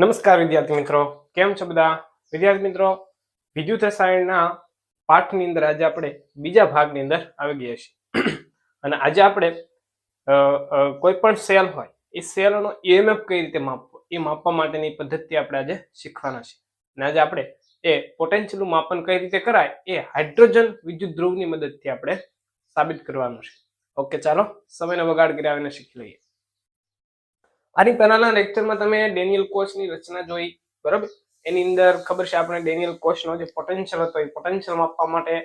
નમસ્કાર વિદ્યાર્થી મિત્રો. કેમ છો બધા? વિદ્યાર્થી મિત્રો વિદ્યુત રસાયણના પાઠની અંદર આજે આપણે બીજા ભાગની અંદર આવી ગયા છીએ. અને આજે આપણે કોઈ પણ સેલ હોય, એ સેલનો ઈએમએફ કઈ રીતે માપવો? એ માપવા માટેની પદ્ધતિ આપણે આજે શીખવાના છે અને આજે આપણે એ પોટેન્શિયલનું માપન કઈ રીતે કરાય? એ હાઇડ્રોજન વિદ્યુત ધ્રુવની મદદથી આપણે સાબિત કરવાનું છે. ઓકે ચાલો, સમયનો બગાડ કર્યા આવીને શીખી લઈએ. આની પહેલાના લેક્ચરમાં તમે ડેનિયલ કોચની રચના જોઈ, બરાબર? એની અંદર ખબર છે આપણે ડેનિયલ કોચનો જે પોટેન્શિયલ હતો, એ પોટેન્શિયલ માપવા માટે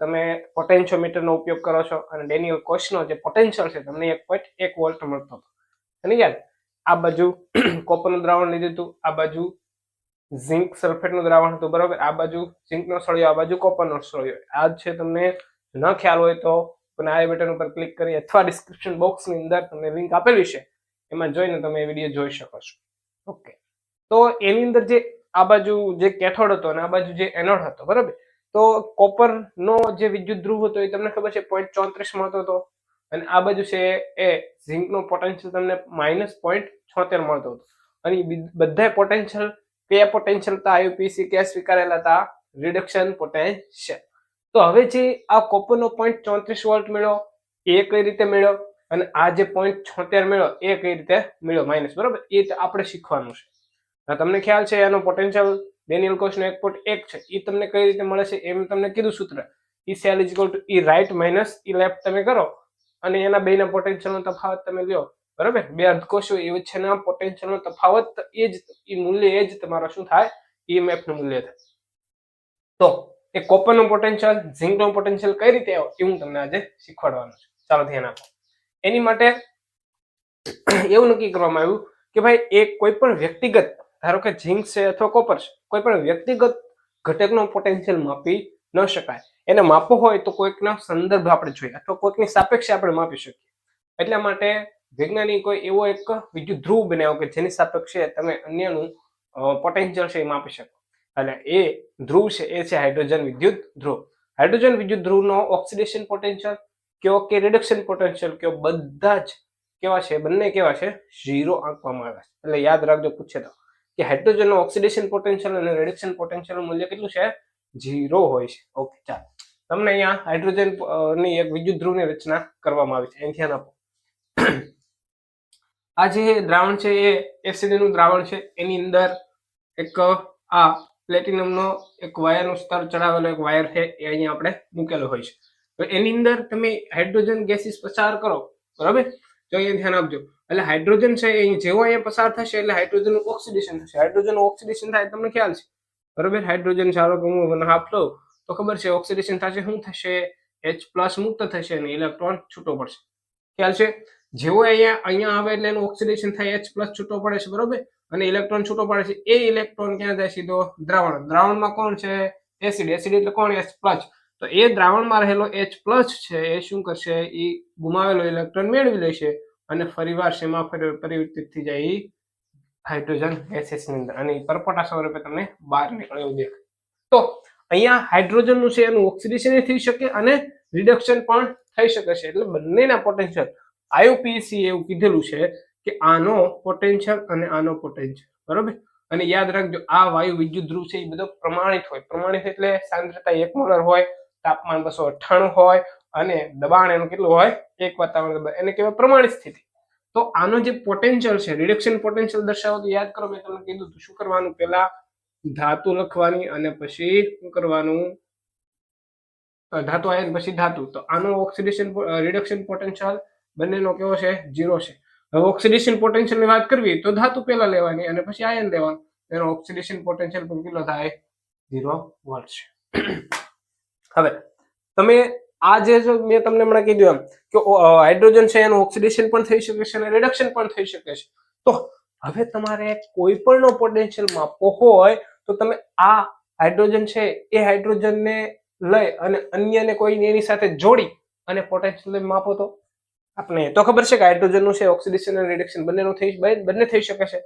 તમે પોટેન્શિયોમીટરનો ઉપયોગ કરો છો અને ડેનિયલ કોચનો જે પોટેન્શિયલ છે, તમને એક પોઈન્ટ એક વોલ્ટ મળતો હતો. અને યાદ આ બાજુ કોપરનું દ્રાવણ લીધું હતું, આ બાજુ ઝિંક સલ્ફેટનું દ્રાવણ હતું, બરાબર? આ બાજુ ઝિંકનો સળિયો, આ બાજુ કોપરનો સળિયો. આ છે તમને, ન ખ્યાલ હોય તો, તમે આ બટન ઉપર ક્લિક કરી અથવા ડિસ્ક્રિપ્શન બોક્સની અંદર તમને લિંક આપેલી છે. એમાં જોઈને તમે એ વીડિયો જોઈ શકો છો. ઓકે તો એની અંદર જે આ બાજુ જે કેથોડ હતો અને આ બાજુ જે એનોડ હતો, બરાબર? તો કોપરનો જે વિદ્યુત ધ્રુવ હતો એ તમને ખબર છે પોઈન્ટ ચોત્રીસ મળતો હતો અને આ બાજુ છે એ ઝિંકનો પોટેન્શિયલ તમને માઇનસ પોઈન્ટ છોતેર મળતો હતો. અને બધા પોટેન્શિયલ કયા પોટેન્શિયલ હતા? આયુપીસી કયા સ્વીકારેલા હતા? રિડક્શન પોટેન્શિયલ તો હવે જે આ કોપરનો પોઈન્ટ ચોત્રીસ વોલ્ટ મેળવ્યો એ કઈ રીતે મળ્યો? અને આ જે પોઈન્ટ છોતેર મેળો એ કઈ રીતે મળ્યો માઇનસ બરોબર? એ આપણે શીખવાનું છે. તમને ખ્યાલ છે એનો પોટેન્શિયલ ડેનિયલ કોસ્ટનો એક પોઈન્ટ એક છે. એ તમને કઈ રીતે મળે છે? એમ તમને કીધું સૂત્ર. E cell is to E right minus E left તમે કરો. અને એના બેના પોટેન્શિયલનો તફાવત તમે લ્યો. બરોબર? બે અર્ધકોષો એ વચ્ચેના પોટેન્શિયલનો તફાવત એ જ એ મૂલ્ય એ જ તમારો શું થાય? EMF નું મૂલ્ય થાય. તો એ કોપરનું પોટેન્શિયલ ઝિંકનું પોટેન્શિયલ કઈ રીતે આવે એ હું તમને આજે શીખવાડવાનું છું. ચાલો ધ્યાન આપો. એની માટે એવું નક્કી કરવામાં આવ્યું કે ભાઈ એક કોઈ પણ વ્યક્તિગત, ધારો કે ઝીંક છે અથવા કોપર છે, કોઈ પણ વ્યક્તિગત ઘટકનો પોટેન્શિયલ માપી ન શકાય. એને માપવો હોય તો કોઈકનો સંદર્ભ આપણે જોઈએ અથવા કોઈકની સાપેક્ષે આપણે માપી શકીએ. એટલા માટે વૈજ્ઞાનિકો એવો એક વિદ્યુત ધ્રુવ બનાવ્યો કે જેની સાપેક્ષે તમે અન્યનું પોટેન્શિયલ છે એ માપી શકો. અને એ ધ્રુવ છે, એ છે હાઇડ્રોજન વિદ્યુત ધ્રુવ હાઇડ્રોજન વિદ્યુત ધ્રુવનો ઓક્સિડેશન પોટેન્શિયલ કયો કે રિડક્શન પોટેન્શિયલ કયો બધા જ કેવા છે, બંને કેવા છે ઝીરો આંકવામાં આવે છે. એટલે યાદ રાખજો, પૂછે તો. કે હાઇડ્રોજનનો ઓક્સિડેશન પોટેન્શિયલ અને રિડક્શન પોટેન્શિયલ મૂલ્ય કેટલું છે? ઝીરો હોય છે. ઓકે ચાલો. તમને અહીંયા હાઇડ્રોજનની એક વિદ્યુત ધ્રુવની રચના કરવામાં આવી છે. અહીં ધ્યાન આપો. આ જે દ્રાવણ છે, એ એસિડનું દ્રાવણ છે. એની અંદર એક, આ પ્લેટિનમનો એક વાયરનું સ્તર ચડાવેલો એક વાયર છે, એ અહીંયા આપણે મૂકેલો હોય છે. તો એની અંદર તમે હાઇડ્રોજન ગેસીસ પસાર કરો, બરાબર? તો અહીંયા ધ્યાન આપજો. એટલે હાઇડ્રોજન છે એ જેવો અહીંયા પસાર થશે, એટલે હાઇડ્રોજનનું ઓક્સિડેશન થશે. હાઇડ્રોજન ઓક્સિડેશન થાય, તમને ખ્યાલ છે? બરાબર? હાઇડ્રોજન સારો કે હું હાફ લઉં, તો ખબર છે ઓક્સિડેશન થશે, શું થશે? એચ પ્લસ મુક્ત થશે અને ઇલેક્ટ્રોન છૂટો પડશે. ખ્યાલ છે? જેવો અહીંયા અહીંયા આવે એટલે એનું ઓક્સિડેશન થાય એચ પ્લસ છૂટો પડે છે, બરોબર? અને ઇલેક્ટ્રોન છૂટો પડે છે, એ ઇલેક્ટ્રોન ક્યાં જાય સીધો? દ્રાવણ. દ્રાવણમાં કોણ છે? એસિડ. એસિડ એટલે કોણ? એચ પ્લસ તો એ દ્રાવણમાં રહેલો એચ પ્લસ છે, એ શું કરશે? એ ગુમાવેલો ઇલેક્ટ્રોન મેળવી લેશે અને ફરીવાર શેમાં પરિવર્તિત થઈ જાય? એ હાઇડ્રોજન ગેસીસની અંદર. અને પરપોટા સ્વરૂપે તમને બહાર નીકળે એવું દેખાય. તો અહીંયા હાઇડ્રોજનનું છે, એનું ઓક્સિડેશન થઈ શકે અને રિડક્શન પણ થઈ શકે છે. એટલે બંનેના પોટેન્શિયલ આયુપીસી એવું કીધેલું છે કે આનો પોટેન્શિયલ અને આનો પોટેન્શિયલ બરોબર? અને યાદ રાખજો, આ વાયુ વિદ્યુત ધ્રુવ છે, એ બધો પ્રમાણિત હોય. પ્રમાણિત એટલે સાંદ્રતા એક મોલર હોય તાપમાન બસો અઠ્ઠાણું હોય અને દબાણ એનું કેટલું હોય? એક વાતાવરણ દબાણ. એને કહેવાય પ્રમાણિત સ્થિતિ. તો આનો જે પોટેન્શિયલ છે રિડક્શન પોટેન્શિયલ દર્શાવો યાદ કરો, મેં તમને કીધું શું કરવાનું? પહેલા ધાતુ લખવાની અને પછી શું કરવાનું? ધાતુ આયન પછી ધાતુ. તો આનો ઓક્સિડેશન રિડક્શન પોટેન્શિયલ બંનેનો કેવો છે? ઝીરો છે. હવે ઓક્સિડેશન પોટેન્શિયલની વાત કરવી તો ધાતુ પહેલા લેવાની અને પછી આયન લેવાનું. એનો ઓક્સિડેશન પોટેન્શિયલ પણ કેટલો થાય? ઝીરો વોલ્ટ છે. હવે, તમે આ જે મેં તમને હમણાં કીધું એમ કે હાઇડ્રોજન છે, એનું ઓક્સિડેશન પણ થઈ શકે છે અને રિડક્શન પણ થઈ શકે છે. તો હવે તમારે કોઈ પણનો પોટેન્શિયલ માપવો હોય, તો તમે આ હાઇડ્રોજન છે, એ હાઇડ્રોજનને લઈ અને અન્યને કોઈ એની સાથે જોડી અને પોટેન્શિયલ માપો તો. આપણે તો ખબર છે કે હાઇડ્રોજનનું છે, ઓક્સિડેશન અને રિડક્શન બંનેનું થઈ બંને થઈ શકે છે.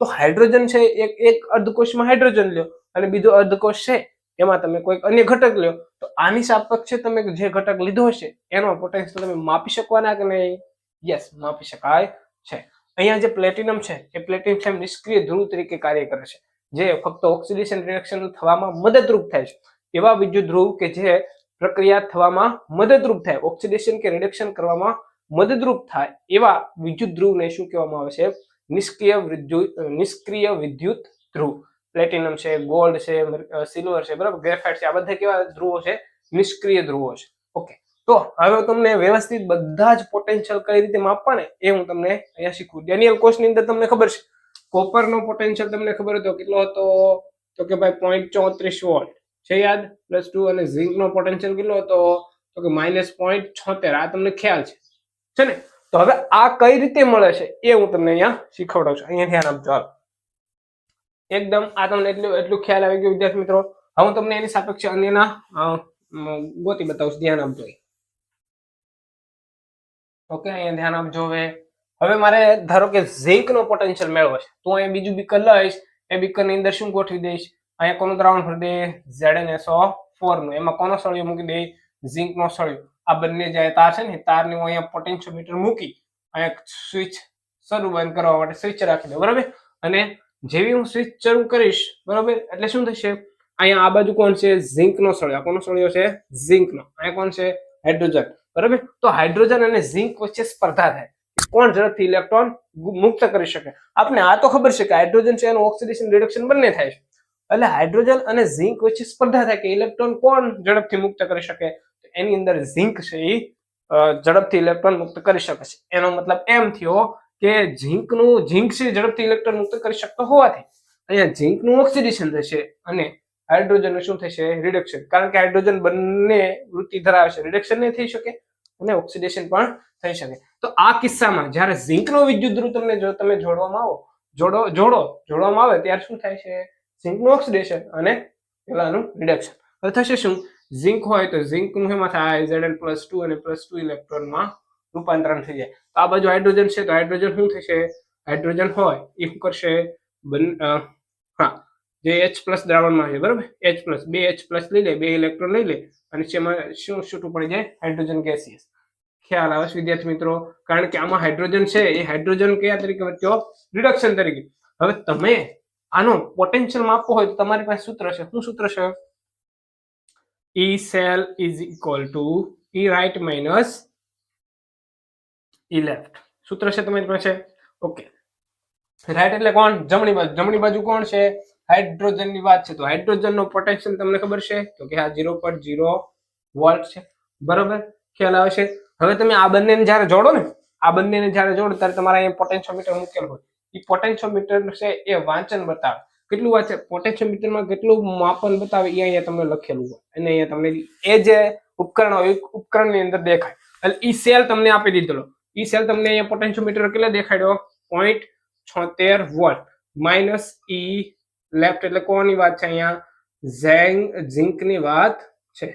તો હાઇડ્રોજન છે, એક એક અર્ધકોષમાં હાઇડ્રોજન લ્યો અને બીજો અર્ધકોષ છે એમાં તમે કોઈક અન્ય ઘટક લ્યો, તો આની સાપેક્ષે તમે જે ઘટક લીધો હશે, એનો પોટેન્શિયલ તમે માપી શકવાના કે નહીં? યસ માપી શકાય છે. અહીંયા જે પ્લેટિનમ છે, એ પ્લેટિનમ નિષ્ક્રિય ધ્રુવ તરીકે કાર્ય કરે છે, જે ફક્ત ઓક્સિડેશન રિએક્શન થવામાં મદદરૂપ થાય છે. એવા વિદ્યુત ધ્રુવ કે જે પ્રક્રિયા થવામાં મદદરૂપ થાય ઓક્સિડેશન કે રિડક્શન કરવામાં મદદરૂપ થાય, એવા વિદ્યુત ધ્રુવને શું કહેવામાં આવે છે? નિષ્ક્રિય વિદ્યુત નિષ્ક્રિય વિદ્યુત ધ્રુવ પ્લેટિનમ છે ગોલ્ડ છે સિલ્વર છે, બરાબર? ગ્રેફાઇટ છે, આ બધા કેવા ધ્રુવો છે? નિષ્ક્રિય ધ્રુવો છે. ઓકે તો હવે તમને વ્યવસ્થિત બધા જ પોટેન્શિયલ કઈ રીતે માપવા ને એ હું તમને અહીંયા શીખવું. ડેનિયલ કોર્સની અંદર તમને ખબર છે. કોપરનો પોટેન્શિયલ તમને ખબર હતો કેટલો હતો? તો કે ભાઈ પોઈન્ટ ચોત્રીસ વોલ્ટ છે યાદ? પ્લસ ટુ અને ઝીંકનો પોટેન્શિયલ કેટલો હતો? તો કે માઇનસ પોઈન્ટ છોતેર. આ તમને ખ્યાલ છે. છે ને? તો હવે આ કઈ રીતે મળે છે એ હું તમને અહીંયા શીખવાડું છું. અહીંયા ધ્યાન આપજો. હાલો. એકદમ આ તમને એટલું એટલું ખ્યાલ આવી ગયો વિદ્યાર્થી મિત્રો. હું તમને એની સાપેક્ષે અન્યના ગોતી બતાવું ધ્યાન આપજો ઓકે અહીંયા ધ્યાન આપજો હવે. હવે મારે ધારો કે ઝીંક નો પોટેન્શિયલ મેળવો છે, તો અહીંયા બીજું બીકર લઈશ. એ બીકરની અંદર શું ગોઠવી દઈશ? અહીંયા કોનું દ્રાવણ ભરી દે? ZnSO ફોરનું. એમાં કોનો સળિયો મૂકી દે? ઝીંક નો સળિયો. આ બંને જે તાર છે ને તારની હું અહીંયા પોટેન્શિયોમીટર મૂકી અહીંયા સ્વિચ શરૂ બંધ કરવા માટે સ્વિચ રાખી દઉં. બરાબર? અને જેવી હું સ્વિચ શરૂ કરીશ, બરાબર? એટલે શું થશે? અહીંયા આ બાજુ કોણ છે? ઝિંક નો સળિયો. કોનો સળિયો છે? ઝિંકનો અહીંયા કોણ છે? હાઇડ્રોજન બરાબર? તો હાઇડ્રોજન અને ઝિંક વચ્ચે સ્પર્ધા થાય. કોણ ઝડપથી ઇલેક્ટ્રોન મુક્ત કરી શકે? આપણે આ તો ખબર છે કે હાઇડ્રોજન છે એનું ઓક્સિડેશન રિડક્શન બંને થાય છે. એટલે હાઇડ્રોજન અને ઝિંક વચ્ચે સ્પર્ધા થાય કે ઇલેક્ટ્રોન કોણ ઝડપથી મુક્ત કરી શકે? એની અંદર ઝિંક છે એ ઝડપથી ઇલેક્ટ્રોન મુક્ત કરી શકે છે. એનો મતલબ એમ થયો કે ઝિંકનું ઝીંક છે, ઝડપથી ઇલેક્ટ્રોન મુક્ત કરી શકતો હોવાથી. અહીંયા ઝીંકનું ઓક્સિડેશન થશે અને હાઇડ્રોજનનું શું થશે? રિડક્શન. કારણ કે હાઇડ્રોજન બંને વૃત્તિ ધરાવે છે. રિડક્શન નહીં થઈ શકે અને ઓક્સિડેશન પણ થઈ શકે. તો આ કિસ્સામાં જ્યારે ઝીંકનો વિદ્યુત ધ્રુવ તમને જો, તમે જોડવામાં આવો, જોડો જોડો, જોડવામાં આવે ત્યારે શું થાય છે? ઝિંકનું ઓક્સિડેશન અને પેલાનું રિડક્શન. હવે થશે શું? ઝિંક હોય તો ઝીંકનું એમાં થાય? ઝેડ એલ પ્લસ ટુ અને પ્લસ ટુ ઇલેક્ટ્રોનમાં રૂપાંતરણ થઈ જાય. તો આ બાજુ હાઇડ્રોજન છે, તો હાઇડ્રોજન શું થશે? હાઇડ્રોજન હોય, એ શું કરશે? હા, જે એચ પ્લસ દ્રાવણમાં છે, બરાબર? એચ પ્લસ બે એચ પ્લસ લઈ લે, બે ઇલેક્ટ્રોન લઈ લે, અને એમાં શું છૂટું પડી જાય? Hydrogen gaseous. ખ્યાલ આવે વિદ્યાર્થી મિત્રો? કારણ કે આમાં હાઇડ્રોજન છે, એ હાઇડ્રોજન કયા તરીકે વધ્યો રિડક્શન તરીકે. હવે તમે આનો પોટેન્શિયલ માપવો હોય તો તમારી પાસે સૂત્ર છે. શું સૂત્ર છે? E cell is equal to E right minus E left. સૂત્ર છે તમારી પાસે? ઓકે રાઈટ એટલે કોણ? જમણી બાજુ. જમણી બાજુ કોણ છે? હાઇડ્રોજનની વાત છે. તો હાઇડ્રોજન નો પોટેન્શિયલ તમને ખબર છે? તો કે આ ઝીરો પોઈન્ટ ઝીરો વોલ્ટ છે. બરોબર? ખ્યાલ આવે છે હવે તમે આ બંનેને જ્યારે જોડો ને, આ બંનેને જ્યારે જોડો ત્યારે તમારા અહીંયા પોટેન્શિયોમીટર મૂકેલ હોય. એ પોટેન્શિયોમીટર છે એ વાંચન બતાવે. કેટલું વાંચે? પોટેન્શિયોમીટરમાં કેટલું માપન બતાવે? એ અહીંયા તમને લખેલું હોય. અને અહીંયા તમને એ જે ઉપકરણ હોય, ઉપકરણની અંદર દેખાય. એટલે એ સેલ તમને આપી દીધેલો. ઈ સેલ તમને અહીંયા પોટેન્શિયોમીટર કેટલો દેખાડ્યો? પોઈન્ટ છોતેર વોલ્ટ માઇનસ ઈ લેફ્ટ એટલે કોની વાત છે અહીંયા? ઝેંગ, ઝિંકની વાત છે.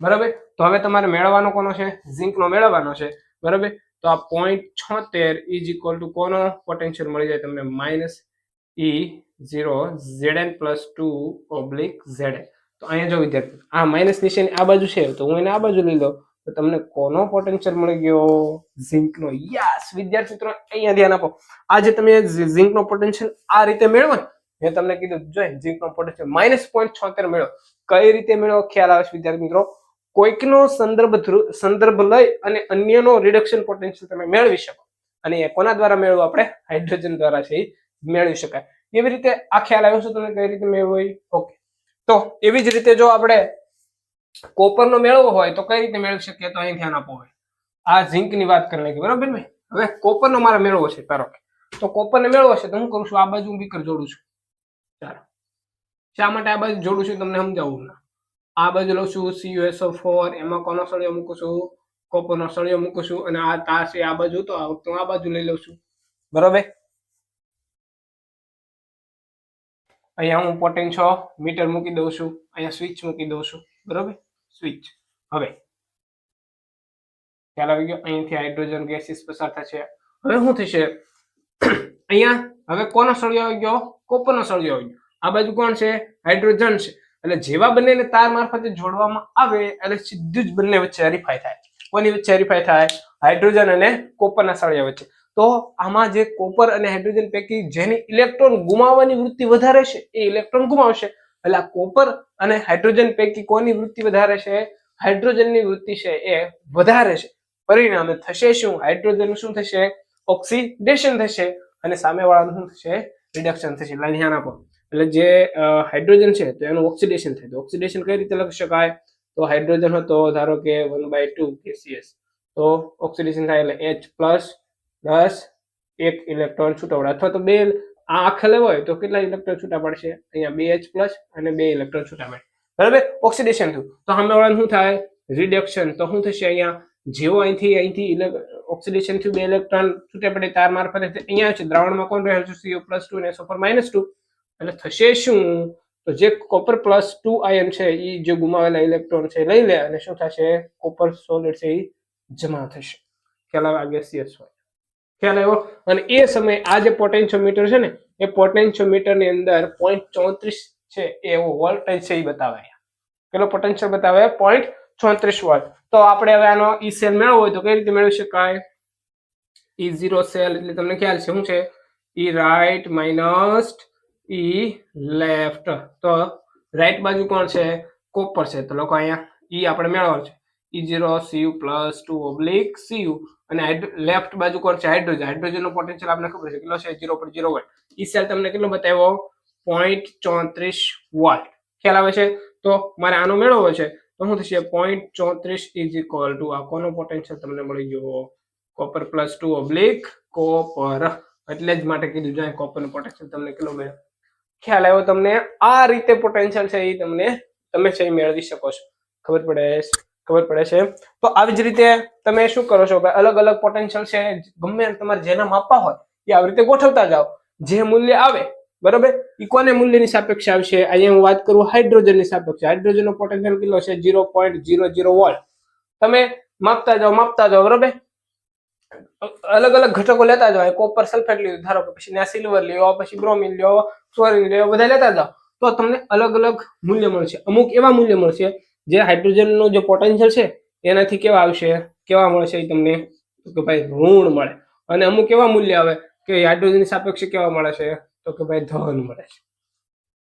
બરાબર? તો હવે તમારે મેળવવાનો કોનો છે? ઝિંકનો મેળવવાનો છે. બરાબર? તો આ પોઈન્ટ છોતેર ઇઝ ઇક્વલ ટુ કોનો પોટેન્શિયલ મળી જાય તમને? Minus E zero Z N plus two oblique Z તો અહીંયા જો વિદ્યાર્થી, આ માઇનસ નિશાની આ બાજુ છે, તો હું એને આ બાજુ લઈ લઉં. તો તમને કોનો પોટેન્શિયલ મળી ગયો? ઝિંકનો યસ વિદ્યાર્થી મિત્રો અહીંયા ધ્યાન આપો. આજે જે તમે ઝિંકનો પોટેન્શિયલ આ રીતે મેળવો મેં તમને કીધું જોઈ ઝિંકનો પોટેન્શિયલ માઇનસ પોઈન્ટ છોતેર મેળવો. કઈ રીતે મેળવો? ખ્યાલ આવે છે વિદ્યાર્થી મિત્રો. કોઈકનો સંદર્ભ સંદર્ભ લઈ અને અન્યનો રિડક્શન પોટેન્શિયલ તમે મેળવી શકો. અને એ કોના દ્વારા મેળવો આપણે? હાઇડ્રોજન દ્વારા છે એ મેળવી શકાય. એવી રીતે આ ખ્યાલ આવ્યો છે તમને કઈ રીતે મેળવો ઓકે તો એવી જ રીતે જો આપણે કોપરનો મેળવો હોય તો કઈ રીતે મેળવી શકીએ તો અહીં ધ્યાન આપો હોય. આ ઝિંકની વાત કરી નાખી, બરાબર ને હવે કોપરનો મારે મેળવો છે, ધારો તો કોપરને મેળવો છે તો હું કરું છું, આ બાજુ હું બીકર જોડું છું. ચાલો. શા માટે આ બાજુ જોડું છું તમને સમજાવું ના. આ બાજુ લઉં છું સીયુએસઓ ફોર એમાં કોનો સળિયો મૂકું છું કોપરનો સળિયો મૂકું છું અને આ તાર છે આ બાજુ તો આ હું આ બાજુ લઈ લઉં છું. બરોબર? અહીંયા હું પોટેન્શિયો મીટર મૂકી દઉં છું, અહીંયા સ્વિચ મૂકી દઉં છું. બરોબર? સ્વિચ. હવે, ખ્યાલ આવી ગયો? અહીંથી હાઇડ્રોજન ગેસીસ પસાર થશે. હવે શું થશે? અહીંયા, હવે કોનો સળિયો આવી ગયો? કોપરનો સળિયો આવી ગયો. આ બાજુ કોણ છે? હાઇડ્રોજન છે. એટલે જેવા બંનેને તાર મારફતે જોડવામાં આવે, એટલે સીધું જ બંને વચ્ચે હરીફાઈ થાય. કોની વચ્ચે હરીફાઈ થાય? હાઇડ્રોજન અને કોપરના સળિયા વચ્ચે. તો આમાં જે કોપર અને હાઇડ્રોજન પૈકી જેની ઇલેક્ટ્રોન ગુમાવવાની વૃત્તિ વધારે છે, એ ઇલેક્ટ્રોન ગુમાવશે. એટલે કોપર અને હાઇડ્રોજન પૈકી કોની વૃત્તિ વધારે છે? હાઇડ્રોજનની વૃત્તિ છે એ વધારે છે. પરિણામે થશે શું? હાઇડ્રોજન શું થશે? ઓક્સિડેશન થશે અને સામેવાળાનું શું થશે? રિડક્શન થશે. એટલે ધ્યાન આપો. એટલે જે હાઇડ્રોજન છે તો એનું ઓક્સિડેશન થાય. તો ઓક્સિડેશન કઈ રીતે લખી શકાય? તો હાઇડ્રોજન હતો ધારો કે વન બાય ટુ કેસીએસ. તો ઓક્સિડેશન થાય એટલે એચ પ્લસ પ્લસ એક ઇલેક્ટ્રોન છૂટવડા. અથવા તો બે આ આખે લેવા હોય તો કેટલા ઇલેક્ટ્રોન છૂટા પડશે? અહીંયા બે એચ પ્લસ અને બે ઇલેક્ટ્રોન છૂટા પડે. બરાબર? ઓક્સિડેશન થયું. તો સામેવાળાનું શું થાય? રિડક્શન તો શું થશે અહીંયા? જેવો અહીંથી અહીંથી ઓક્સિડેશન થયું, બે ઇલેક્ટ્રોન છૂટે પડે, તાર મારફતે અહીંયા છે. દ્રાવણમાં કોણ રહેલું છે? સીઓ પ્લસ ટુ અને સોપર માઇનસ ટુ એટલે થશે શું? તો જે કોપર પ્લસ ટુ આયન છે એ જે ગુમાવેલા ઇલેક્ટ્રોન છે, લઈ લે અને શું થશે? કોપર સોલિડ છે એ જમા થશે. ખ્યાલ આવે? ગેસિયસ હોય ખ્યાલ આવ્યો? અને એ સમયે આ જે પોટેન્શિયોમીટર છે ને, એ પોટેન્શિયોમીટરની અંદર પોઈન્ટ ચોત્રીસ છે એવો વોલ્ટેજ છે એ બતાવે. કેટલો પોટેન્શિયલ બતાવે? પોઈન્ટ ચોત્રીસ વોલ્ટ તો આપણે હવે આનો ઈ સેલ મેળવવો હોય તો કઈ રીતે મેળવી શકાય? ઈ ઝીરો સેલ એટલે તમને ખ્યાલ છે, શું છે? E right minus E left તો રાઈટ બાજુ કોણ છે? કોપર છે. તો લોકો અહીંયા ઈ આપણે મેળવવાનું છે. ઈ zero CU plus two oblique CU અને લેફ્ટ બાજુ કોણ છે હાઇડ્રોજન હાઇડ્રોજન નો પોટેન્શિયલ આપણે ખબર છે. કેટલો છે? ઝીરો પર ઝીરો વોલ્ટ ઈ સેલ તમને કેટલો બતાવ્યો? પોઈન્ટ ચોત્રીસ વોલ્ટ ખ્યાલ આવે છે? તો મારે આનો મેળવવો છે. તો શું થશે? પોઈન્ટ ચોત્રીસ ઇઝ ઇક્વલ ટુ આ કોનો પોટેન્શિયલ તમને મળી ગયો? Copper plus two oblique copper એટલે જ માટે કીધું જાય કોપરનું પોટેન્શિયલ તમને કેટલો મળ્યો ખ્યાલ આવ્યો તમને? આ રીતે પોટેન્શિયલ છે એ તમને તમે છે એ મેળવી શકો છો. ખબર પડે? ખબર પડે છે. તો આવી જ રીતે તમે શું કરો છો? કે અલગ અલગ પોટેન્શિયલ છે, ગમે તમારે જેના માપવા હોય, એ આવી રીતે ગોઠવતા જાઓ. જે મૂલ્ય આવે, બરોબર? એ કોને મૂલ્યની સાપેક્ષે આવશે? અહીંયા હું વાત કરું હાઇડ્રોજનની સાપેક્ષે. હાઇડ્રોજનનો પોટેન્શિયલ કેટલો છે? Zero point zero zero volt તમે માપતા જાઓ માપતા જાઓ, બરોબર? અલગ અલગ ઘટકો લેતા જાઓ. કોપર સલ્ફેટ લીધું ધારો પછી ત્યાં સિલ્વર લ્યો પછી બ્રોમિન લ્યો ફ્લોરિન લ્યો બધા લેતા જાઓ. તો તમને અલગ અલગ મૂલ્ય મળશે. અમુક એવા મૂલ્ય મળશે જે હાઇડ્રોજનનો જે પોટેન્શિયલ છે, એનાથી કેવા આવશે? કેવા મળશે એ તમને? કે ભાઈ ઋણ મળે. અને અમુક એવા મૂલ્ય આવે કે હાઇડ્રોજનની સાપેક્ષે કેવા મળે છે? તો કે ભાઈ ધન મળે છે.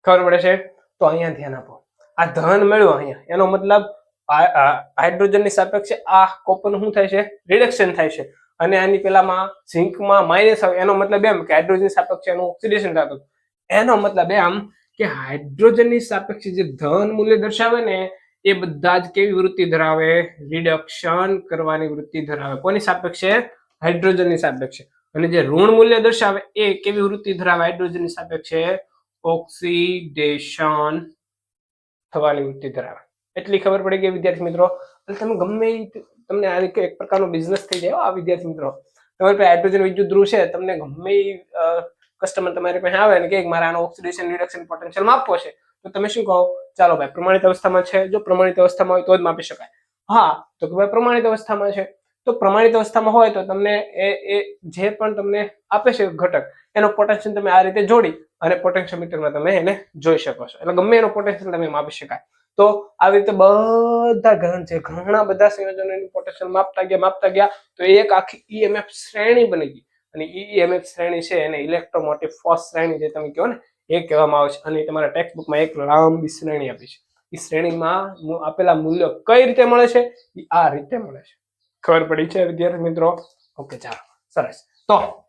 ખબર પડે છે? તો અહીંયા ધ્યાન આપો. આ ધન મેળવો અહીંયા. એનો મતલબ હાઇડ્રોજનની સાપેક્ષે આ કોપરનું શું થાય છે? રિડક્શન થાય છે. અને આની પેલામાં ઝિંકમાં માઇનસ આવે. એનો મતલબ એમ કે હાઇડ્રોજન સાપેક્ષે એનું ઓક્સિડેશન થતું એનો મતલબ એમ કે હાઇડ્રોજનની સાપેક્ષે જે ધન મૂલ્ય દર્શાવે ને એ બધા જ કેવી વૃત્તિ ધરાવે? રિડક્શન કરવાની વૃત્તિ ધરાવે. કોની સાપેક્ષે? હાઇડ્રોજનની સાપેક્ષે. અને જે ઋણ મૂલ્ય દર્શાવે એ કેવી વૃત્તિ ધરાવે? હાઇડ્રોજનની સાપેક્ષે ઓક્સિડેશન થવાની વૃત્તિ ધરાવે. એટલી ખબર પડી ગઈ વિદ્યાર્થી મિત્રો? તમે ગમે તમને આ એક પ્રકારનો બિઝનેસ થઈ જાય આ વિદ્યાર્થી મિત્રો. તમારી પાસે હાઇડ્રોજન વિદ્યુત ધ્રુવ છે, તમને ગમે કસ્ટમર તમારી પાસે આવે ને કે મારે આનો ઓક્સિડેશન રિડક્શન પોટેન્શિયલ માપવો છે, તો તમે શું કહો? ચાલો ભાઈ, પ્રમાણિત અવસ્થામાં છે. જો પ્રમાણિત અવસ્થામાં હોય તો જ માપી શકાય. હા, તો કે ભાઈ, પ્રમાણિત અવસ્થામાં છે. તો પ્રમાણિત અવસ્થામાં હોય તો તમને એ એ જે પણ તમને આપે છે ઘટક, એનો પોટેન્શિયલ તમે આ રીતે જોડી અને પોટેન્શિયોમીટરમાં તમે એને જોઈ શકો છો. એટલે ગમે એનો પોટેન્શિયલ તમે માપી શકાય. તો આવી રીતે બધા ઘણ છે, ઘણા બધા સંયોજનોનું પોટેન્શિયલ માપતા ગયા માપતા ગયા, તો એક આખી ઈએમએફ શ્રેણી બની ગઈ. અને ઈએમએફ શ્રેણી છે, એને ઇલેક્ટ્રોમોટિવ ફોર્સ શ્રેણી જે તમે કહો ને એ કહેવામાં આવે છે. અને તમારા ટેક્સ્ટ બુકમાં એક લાંબી શ્રેણી આપી છે. એ શ્રેણીમાં આપેલા મૂલ્યો કઈ રીતે મળે છે? એ આ રીતે મળે છે. ખબર પડી છે, વિદ્યાર્થી મિત્રો? ઓકે, ચાલો. સરસ. તો,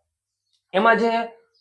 એમાં જે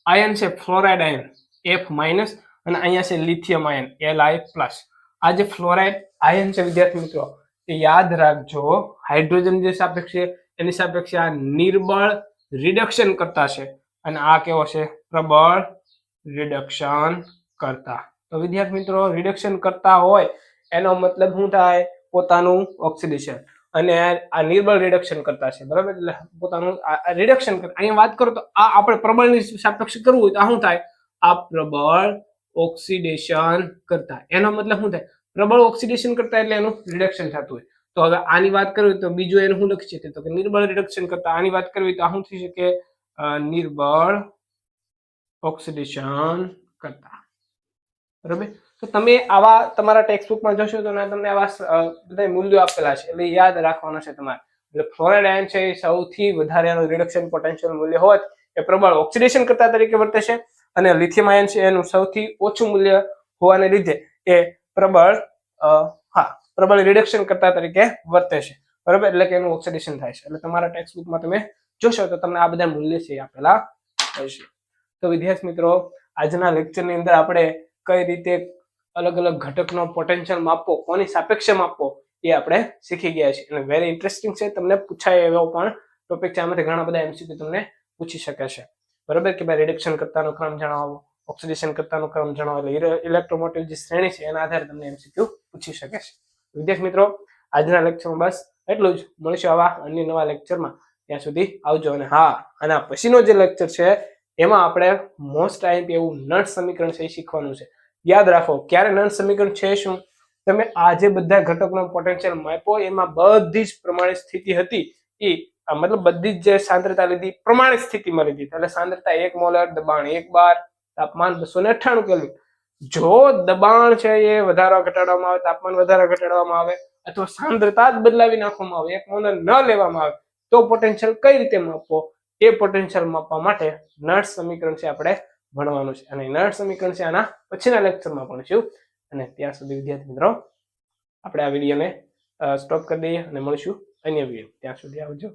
આયન છે, ફ્લોરાઇડ આયન એફ માઇનસ, અને અહીંયા છે, lithium ion L I plus. આ જે ફ્લોરાઇડ આયન છે, વિદ્યાર્થી મિત્રો, એ યાદ રાખજો. હાઇડ્રોજન જે સાપેક્ષે એની સાપેક્ષે આ નિર્બળ રિડક્શન કરતા છે. અને આ કેવો છે? પ્રબળ રિડક્શન કરતા. તો વિદ્યાર્થી મિત્રો રિડક્શન કરતા હોય, એનો મતલબ શું થાય? પોતાનું ઓક્સિડેશન અને આ નિર્બળ રિડક્શન કરતા છે, બરાબર? એટલે પોતાનું રિડક્શન અહીંયા વાત કરું તો આ આપણે પ્રબળની સાપેક્ષ કરવું હોય તો શું થાય? આ પ્રબળ ઓક્સિડેશન કરતા. એનો મતલબ શું થાય? પ્રબળ ઓક્સિડેશન કરતા એટલે એનું રિડક્શન થતું હોય. તો હવે આની વાત કરવી તો બીજું એનું શું લખી શકે તો કે નિર્બળ રિડક્શન કરતા. આની વાત કરવી તો આ શું થઈ શકે? નિર્બળ ઓક્સિડેશન કરતા. બરાબર? તો તમે આવા તમારા ટેક્સ્ટ બુકમાં જોશો તો તમને આવા બધા મૂલ્યો આપેલા છે. એટલે યાદ રાખવાના છે તમારે. એટલે ફ્લોરાઇડ આયન છે એ સૌથી વધારે એનું રિડક્શન પોટેન્શિયલ મૂલ્ય હોત એ પ્રબળ ઓક્સિડેશન કરતા તરીકે વર્તે છે અને લિથિયમ આયન છે એનું સૌથી ઓછું મૂલ્ય હોવાને લીધે એ પ્રબળ હા, પ્રબળ રિડક્શન કરતા તરીકે વર્તે છે બરાબર? એટલે કે એનું ઓક્સિડેશન થાય છે. એટલે તમારા ટેક્સ્ટ બુકમાં તમે જોશો તો તમને આ બધા મૂલ્ય છે આપેલા હશે તો વિદ્યાર્થી મિત્રો, આજના લેક્ચરની અંદર આપણે કઈ રીતે અલગ અલગ ઘટકનો પોટેન્શિયલ માપવો, કોની સાપેક્ષે માપવો એ આપણે શીખી ગયા છીએ. અને વેરી ઇન્ટરેસ્ટિંગ છે, તમને પૂછાય એવો પણ ટોપિક છે, આમાંથી ઘણા બધા એમસીક્યુ તમને પૂછી શકે છે. બરાબર કે ભાઈ રિડક્શન કરતાનો ક્રમ જણાવો ઓક્સિડેશન કરતાનો ક્રમ જણાવો, એટલે ઇલેક્ટ્રોમોટિવ જે શ્રેણી છે, એના આધારે તમને એમસીક્યુ પૂછી શકે છે. વિદ્યાર્થી મિત્રો, આજના લેક્ચરમાં બસ એટલું જ. મળીશું આવા અન્ય નવા લેક્ચરમાં ત્યાં સુધી આવજો. અને હા અને પછીનો જે લેક્ચર છે એમાં આપણે મોસ્ટ આઈએમપી એવું નટ સમીકરણ છે એ શીખવાનું છે. યાદ રાખો, ક્યારે નટ સમીકરણ છે શું? તમે આ જે બધા ઘટકનો પોટેન્શિયલ માપ્યો, એમાં બધી જ પ્રમાણે સ્થિતિ હતી. એ મતલબ બધી જ જે સાંદ્રતા લીધી, પ્રમાણિત સ્થિતિમાં લીધી. એટલે સાંદ્રતા એક મોલર દબાણ એક બાર તાપમાન બસો ને અઠ્ઠાણું કેલ્વિન જો દબાણ છે એ વધારવા ઘટાડવામાં આવે, તાપમાન વધારવા ઘટાડવામાં આવે, અથવા સાંદ્રતા જ બદલાવી નાખવામાં આવે, એક મોલર ન લેવામાં આવે, તો પોટેન્શિયલ કઈ રીતે માપવો? એ પોટેન્શિયલ માપવા માટે નર્સ સમીકરણ છે આપણે ભણવાનું છે. અને નર્સ સમીકરણ છે આના પછીના લેક્ચરમાં ભણીશું અને ત્યાં સુધી વિદ્યાર્થી મિત્રો, આપણે આ વિડીયોને સ્ટોપ કરી દઈએ અને મળીશું અન્ય વીડિયો ત્યાં સુધી આવજો.